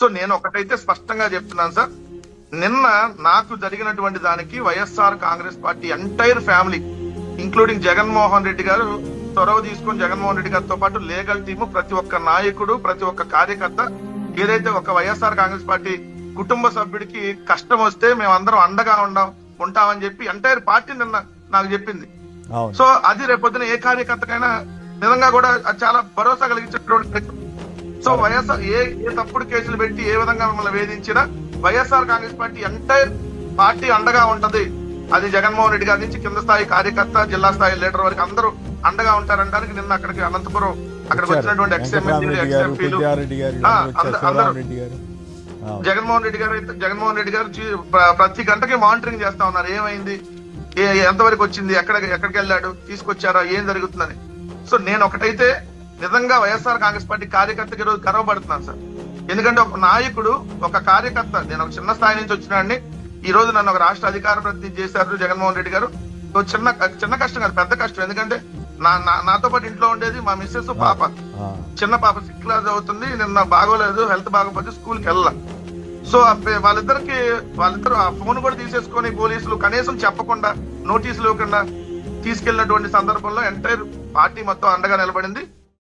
So నేను ఒకటైతే స్పష్టంగా చెప్తున్నాను సార్. నిన్న నాకు జరిగినటువంటి దానికి YSR Congress party entire family including Jaganmohan Reddy garu చొరవ తీసుకొని జగన్మోహన్ రెడ్డి గారితో పాటు లీగల్ టీము ప్రతి ఒక్క నాయకుడు ప్రతి ఒక్క కార్యకర్త ఏదైతే ఒక వైఎస్ఆర్ కాంగ్రెస్ పార్టీ కుటుంబ సభ్యుడికి కష్టం వస్తే మేమందరం అండగా ఉండం ఉంటామని చెప్పి ఎంటైర్ పార్టీ నిన్న నాకు చెప్పింది. సో అది రేపొద్దున ఏ కార్యకర్తకైనా నిజంగా కూడా చాలా భరోసా కలిగించేటువంటి సో వైఎస్ఆర్ ఏ ఏ తప్పుడు కేసులు పెట్టి ఏ విధంగా మిమ్మల్ని వేధించినా YSR Congress party entire party అండగా ఉంటది. అది జగన్మోహన్ రెడ్డి గారి నుంచి కింద స్థాయి కార్యకర్త జిల్లా స్థాయి లీడర్ వరకు అందరూ అండగా ఉంటారంటానికి నిన్న అక్కడికి అనంతపురం అక్కడికి వచ్చినటువంటి అందరూ-. జగన్మోహన్ రెడ్డి గారు జగన్మోహన్ రెడ్డి గారు ప్రతి గంటకి మానిటరింగ్ చేస్తా ఉన్నారు. ఏమైంది? ఎంతవరకు వచ్చింది? ఎక్కడ ఎక్కడికి వెళ్ళాడు? తీసుకొచ్చారా? ఏం జరుగుతుందని? సో నేను ఒకటైతే నిజంగా వైఎస్ఆర్ కాంగ్రెస్ పార్టీ కార్యకర్తకి ఈరోజు గర్వపడుతున్నాను సార్. ఎందుకంటే ఒక నాయకుడు ఒక కార్యకర్త నేను ఒక చిన్న స్థాయి నుంచి వచ్చినాడిని ఈ రోజు నన్ను ఒక రాష్ట్ర అధికార ప్రతినిధి చేశారు జగన్మోహన్ రెడ్డి గారు. చిన్న చిన్న కష్టం కాదు పెద్ద కష్టం. ఎందుకంటే నా నాతో పాటు ఇంట్లో ఉండేది మా మిస్సెస్ పాప. చిన్న పాప సిక్స్ క్లాస్ అవుతుంది నిన్న బాగోలేదు హెల్త్ బాగోపోతే స్కూల్కి వెళ్ళాల. సో వాళ్ళిద్దరికి వాళ్ళిద్దరు ఆ ఫోన్ కూడా తీసేసుకొని పోలీసులు కనీసం చెప్పకుండా నోటీసులు ఇవ్వకుండా తీసుకెళ్ళినటువంటి సందర్భంలో ఎంటైర్ పార్టీ మొత్తం అండగా నిలబడింది.